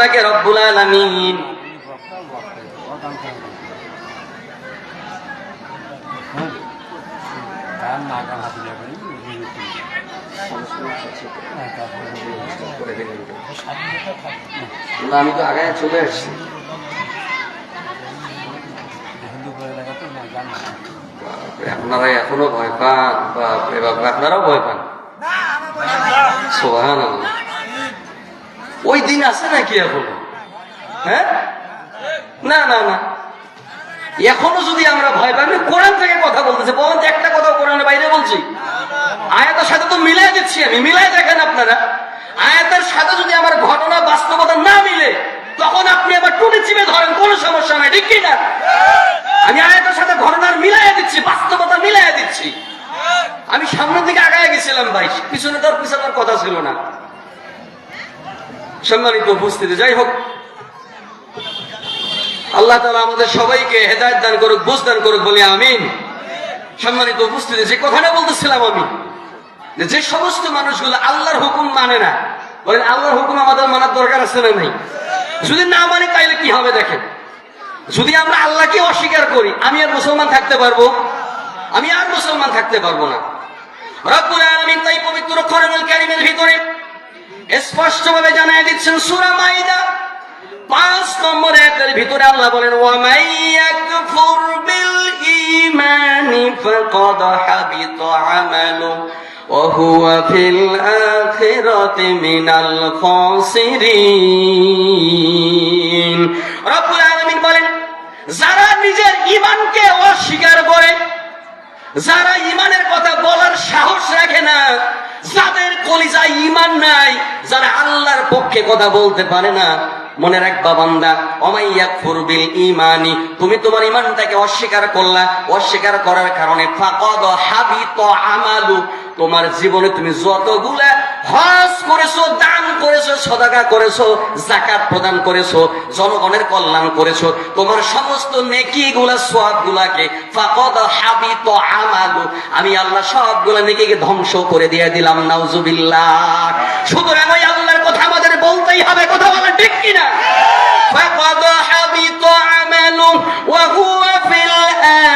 লাগে রব্বুল আলামিন। আমি তো আগে চলে আসছি। আপনারা এখনও ভয় পান বাপরে আপনারাও ভয় পান। সোহান ওই দিন আছে নাকি এখন? হ্যাঁ? না না না। এখনও যদি আমরা ভয় পাই কোরআন থেকে কথা বলতেছি। বলেন একটা কথা কোরআনের বাইরে বলছি। আয়াতের সাথে তো মিলাই দিচ্ছি আমি। মিলাই দেখেন আপনারা। আয়াতের সাথে যদি আমার ঘটনা, বাস্তবতা না মিলে, তখন আপনি আবার টুটি চিপে ধরেন, কোনো সমস্যা নাই, ঠিক না আমি আয়াতের সাথে ঘটনার মিলাই দিচ্ছি, বাস্তবতা মিলাই দিচ্ছি। আমি সামনের দিকে আগায় গেছিলাম ভাই, পিছনে তোর পিছনের কথা ছিল না। সম্মানিত উপস্থিতি, যাই হোক। আল্লাহ তালা আমাদের সবাইকে হেদায়ত দান করুক, বুঝ দান করুক বলে আমিন। সম্মানিত উপস্থিতি, যে কথাটা বলতেছিলাম আমি যে সমস্ত মানুষগুলো আল্লাহর হুকুম মানে না, বলেন আল্লাহর হুকুম আমাদের মানার দরকার আছে না নাই? যদি না মানে তাইলে কি হবে দেখেন? যদি আমরা আল্লাহকে অস্বীকার করি, আমি আর মুসলমান থাকতে পারব? আমি আর মুসলমান থাকতে পারব না। রব্বুল আলামিন তাই পবিত্র কোরআনুল কারীমের ভিতরে স্পষ্টভাবে জানায় দিচ্ছেন সূরা মাইদা পাঁচ নম্বর একের ভিতরে আল্লাহ বলেন ওয়ামাই ইয়াকফুর বিল ঈমানি ফাকাদ হাবিত আমালু وهو في الآخرة من الخاسرين রব্বুল আলামিন বলেন যারা নিজের ঈমানকে অস্বীকার করে যারা ইমানের কথা কথা বলতে পারে না। মনে রাখবা বান্দা অমাইয়া ফুরবিল ইমানি তুমি তোমার ইমানটাকে অস্বীকার করলা। অস্বীকার করার কারণে ফাকদ হাবিত আমালু, তোমার জীবনে তুমি যতগুলা হজ করেছ, দান করেছ, সদাকা করেছ জাকাত প্রদান করেছ, জনগণের কল্যাণ করেছ, তোমার সমস্ত নেকি গুলা সোয়াব গুলাকে আমালু। আমি আল্লাহ সবগুলা নেকিকে ধ্বংস করে দিয়ে দিলাম, নাউজুবিল্লাহ। সুতরাং ওই বলতেই হবে কথা বলা ঠিক কিনা? হাবিত আমালু ওয়া হুয়া ফিল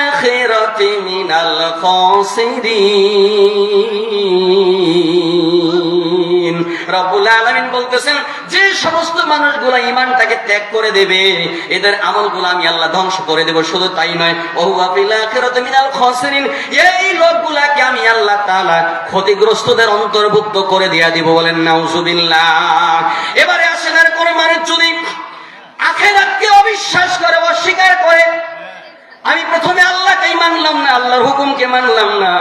আখিরাতি মিনাল খাসিরিন বলতেছেন, যে সমস্ত ত্যাগ করে দেবে, এদের আমলগুলো আমি আল্লাহ ধ্বংস করে দেব। শুধু তাই নয় এই লোকগুলাকে আমি আল্লাহ ক্ষতিগ্রস্তদের অন্তর্ভুক্ত করে দিয়া দিব বলেন নাউজুবিল্লাহ এবারে আসেন, আর কোন মানুষ যদি আখেরাতকে অবিশ্বাস করে, অস্বীকার করে, আমি প্রথমে আল্লাহকেই মানলাম না, আল্লাহর হুকুমকে মানলাম না।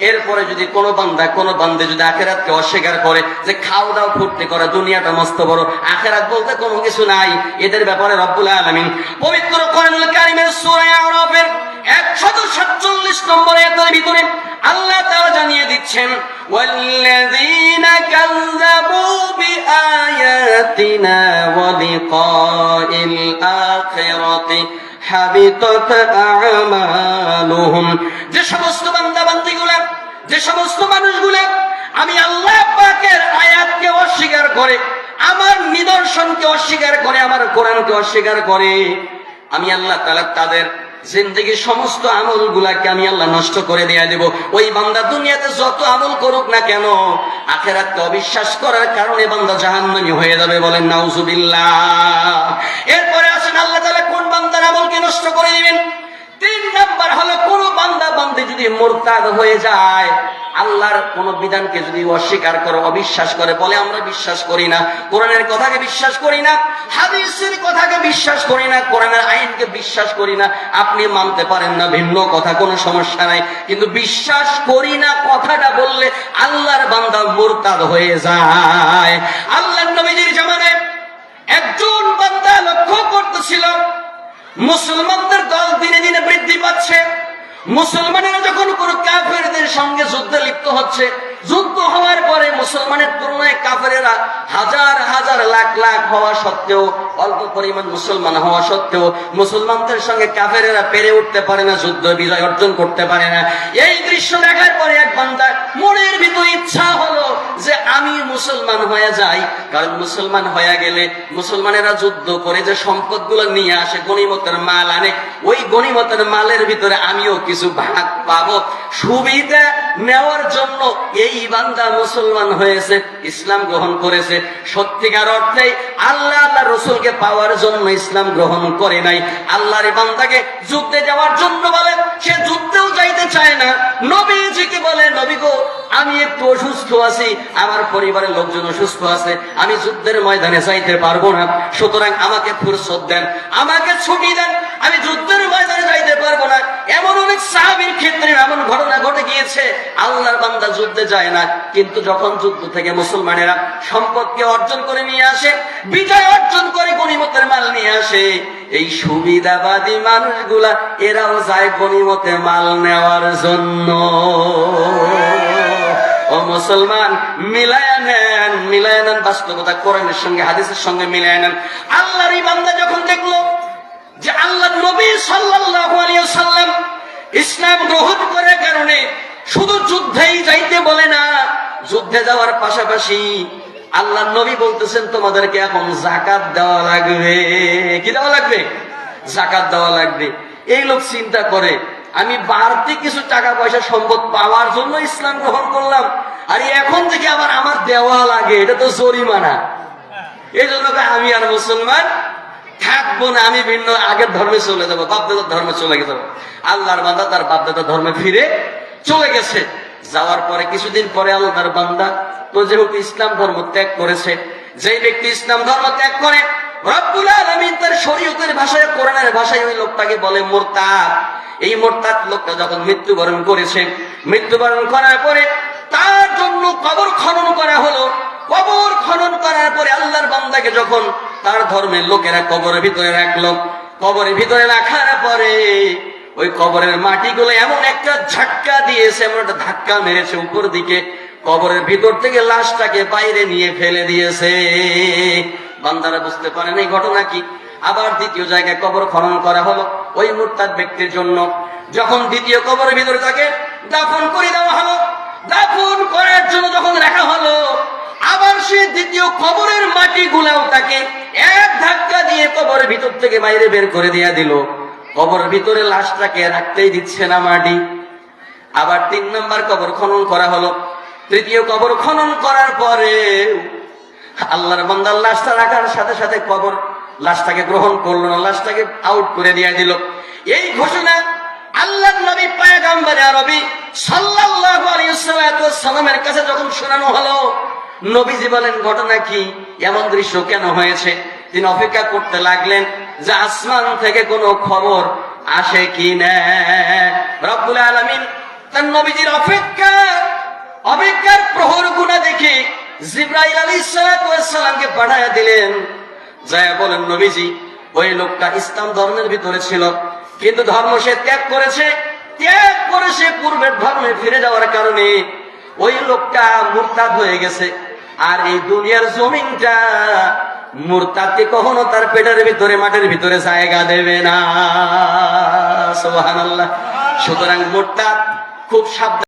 এরপরে যদি কোনো বান্দা কোনো বান্দে যদি আখেরাতকে অস্বীকার করে যে খাও দাও ফুর্তি করে দুনিয়াটা মস্ত বড় আখেরাত বলতে কোনো কিছু নাই এদের ব্যাপারে রব্বুল আলামিন পবিত্র কোরআনুল কারীমের সূরা আরাফের 147 নম্বর আয়াতের ভিতরে আল্লাহ তাআলা জানিয়ে দিচ্ছেন والذين كذبوا بآياتنا ولقاء الآخرة হাবিতত আমালুহুম যে সমস্ত বান্দা বান্দিগুলা যে সমস্ত মানুষগুলা আমি আল্লাহ পাকের আয়াতকে অস্বীকার করে, আমার নিদর্শনকে অস্বীকার করে, আমার কোরআনকে অস্বীকার করে, আমি আল্লাহ তাআলা তাদের জিন্দগি সমস্ত আমল গুলাকে আমি আল্লাহ নষ্ট করে দিয়ে দেব। ওই বান্দা দুনিয়াতে যত আমল করুক না কেন, আখেরাতকে অবিশ্বাস করার কারণে বান্দা জাহান্নামী হয়ে যাবে বলেন, নাউজুবিল্লাহ। এরপরে আসেন আল্লাহ তালা কোন বান্দার আমলকে নষ্ট করে দিবেন তিন নাম্বার হলো কোন বান্দা বান্দে যদি মোরতাদ হয়ে যায়, আল্লাহর কোন বিধানকে যদি অস্বীকার করে, অবিশ্বাস করে, বলে আমরা বিশ্বাস করি না, কোরআনের কথাকে বিশ্বাস করি না, হাদিসের কথাকে বিশ্বাস করি না, কোরআনের আইনকে বিশ্বাস করি না, আপনি মানতে পারেন না, ভিন্ন কথা, কোনো সমস্যা নাই। কিন্তু বিশ্বাস করি না, কথাটা বললে আল্লাহর বান্দা মোরতাদ হয়ে যায়। আল্লাহর নবীজির জামানায় একজন বান্দা লক্ষ্য করতেছিল, মুসলমানদের দল দিনে দিনে বৃদ্ধি পাচ্ছে মুসলমানেরা যখন কোন ক্যাফেরদের সঙ্গে যুদ্ধে লিপ্ত হচ্ছে যুদ্ধ হওয়ার পরে মুসলমানের তুলনায় কাফেরেরা হাজার হাজার লাখ লাখ হওয়া সত্ত্বেও, অল্প পরিমাণ মুসলমান হওয়া সত্ত্বেও মুসলমানদের সঙ্গে কাফেরেরা পেরে উঠতে পারে না, যুদ্ধ বিজয় অর্জন করতে পারে না। এই দৃশ্য দেখার পরে এক বান্দা মনের ভিতর ইচ্ছা হলো যে আমি মুসলমান হয়ে যাই। কারণ মুসলমান হয়ে গেলে মুসলমানেরা যুদ্ধ করে যে সম্পদগুলো নিয়ে আসে, গণিমতের মাল আনে, ওই গণিমতের মালের ভিতরে আমিও কিছু ভাগ পাবো। সুবিধা নেওয়ার জন্য এই বান্দা মুসলমান হয়েছে, ইসলাম গ্রহণ করেছে। সত্যিকার অর্থে আল্লাহ আল্লাহ রসুলকে পাওয়ার জন্য ইসলাম গ্রহণ করে নাই। আল্লাহর বান্দাকে যুদ্ধে যাওয়ার জন্য বলে, সে যুদ্ধেও যাইতে চায় না। নবীজিকে বলে, নবী গো, আমি একটু অসুস্থ আছি, আমার পরিবারের লোকজন অসুস্থ আছে, আমি যুদ্ধের ময়দানে যাইতে পারব না। সুতরাং আমাকে ফুরসত দেন, আমাকে ছুটি দেন, আমি যুদ্ধের অনেক সাহাবীর ক্ষেত্রে এমন ঘটনা ঘটে গিয়েছে, আল্লাহর বান্দা যুদ্ধে যায় না, কিন্তু যখন যুদ্ধ থেকে মুসলমানেরা সম্পদকে অর্জন করে নিয়ে আসে, বিজয় অর্জন করে গণিমতের মাল নিয়ে আসে, এই সুবিধাবাদী মানুষগুলা এরাও যায় গণিমতে মাল নেওয়ার জন্য। ও মুসলমান, মিলায়া নেন মিলায়া নেন, বাস্তবতা কোরআনের সঙ্গে, হাদিসের সঙ্গে মিলায়া নেন। আল্লাহর বান্দা যখন দেখল যে আল্লাহ নবী সাল্লাল্লাহু আলাইহি সাল্লাম ইসলাম গ্রহণ করার কারণে শুধু যুদ্ধেই যাইতে বলে না, যুদ্ধে যাওয়ার পাশাপাশি আল্লাহ নবী বলতেছেন, তোমাদেরকে এখন জাকাত দেওয়া লাগবে। কি দেওয়া লাগবে? জাকাত দেওয়া লাগবে। এই লোক চিন্তা করে, আমি বাড়তি কিছু টাকা পয়সা সম্পদ পাওয়ার জন্য ইসলাম গ্রহণ করলাম, আর এখন থেকে আবার আমার দেওয়া লাগে, এটা তো জরিমানা। এই জন্য আমি আর মুসলমান থাকব না, আমি ভিন্ন, আগের ধর্মে চলে যাব, বাপদাদার ধর্মে চলে যাব। আল্লাহর বান্দা তার বাপদাদার ধর্মে ফিরে চলে গেছে। যাওয়ার পরে, কিছুদিন পরে আল্লাহর বান্দা তো যেহেতু ইসলাম ধর্ম ত্যাগ করেছে, যেই ব্যক্তি ইসলাম ধর্ম ত্যাগ করে, রব্বুল আলামিন তার শরীয়তের ভাষায়, কোরআনের ভাষায় ওই লোকটাকে বলে মোরতাদ। এই মোরতাদ লোকটা যখন মৃত্যুবরণ করেছে, মৃত্যুবরণ করার পরে তার জন্য কবর খনন করা হলো। কবর খনন করার পরে আল্লাহর বান্দাকে যখন তার ধর্মের লোকেরা কবরের ভিতরে রাখল। কবরের ভিতরে রাখার পরে ওই কবরের মাটি মাটিগুলো এমন একটা ঝটকা দিয়েছে, এমন একটা ধাক্কা মেরেছে উপর দিকে। কবরের ভিতর থেকে লাশটাকে বাইরে নিয়ে ফেলে দিয়েছে। বান্দারা বুঝতে পারেন এই ঘটনা কি। আবার দ্বিতীয় জায়গায় কবর খনন করা হলো ওই মুরতাদ ব্যক্তির জন্য। যখন দ্বিতীয় কবরের ভিতরে তাকে দাফন করে দেওয়া হলো, দাফন করার জন্য যখন রাখা হলো আবার সে দ্বিতীয় কবরের মাটি গুলাও তাকে এক ধাক্কা দিয়ে কবরের ভিতর থেকে বাইরে বের করে দিয়া দিল। কবরের ভিতরে লাশটাকে রাখতেই দিচ্ছে না মাটি। আবার তিন নম্বর কবর খনন করা হলো। তৃতীয় কবর খনন করার পরে আল্লাহর বান্দার লাশটা রাখার সাথে সাথে কবর লাশটাকে গ্রহণ করল না, লাশটাকে আউট করে দিয়ে দিল। এই ঘোষণা আল্লাহ নবী পায়গাম্বারে আরবি সাল্লাল্লাহু আলাইহি সাল্লামের কাছে যখন শোনানো হলো নবীজি বলেন ঘটনা কি? এমন দৃশ্য কেন হয়েছে? তিনি অপেক্ষা করতে লাগলেন যে আসমান থেকে কোনো খবর আসে কি না? আলামিন তার নবীজির অপেক্ষা, অপেক্ষার প্রহর গুণা দেখে জিব্রাইল আলী সালামকে পাঠাইয়া দিলেন। যায় বলেন, নবীজি, ওই লোকটা ইসলাম ধর্মের ভিতরে ছিল, কিন্তু ধর্ম সে ত্যাগ করেছে। ত্যাগ করে সে পূর্বের ধর্মে ফিরে যাওয়ার কারণে ওই লোকটা মুরতাদ হয়ে গেছে। আর এই দুনিয়ার জমিনটা মুরতাদকে কখনো তার পেটের ভিতরে, মাঠের ভিতরে জায়গা দেবে না। সোহান সুতরাং মূর্তা খুব সাবধান।